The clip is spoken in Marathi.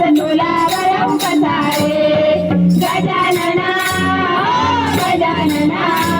तुला गजानना गजानना।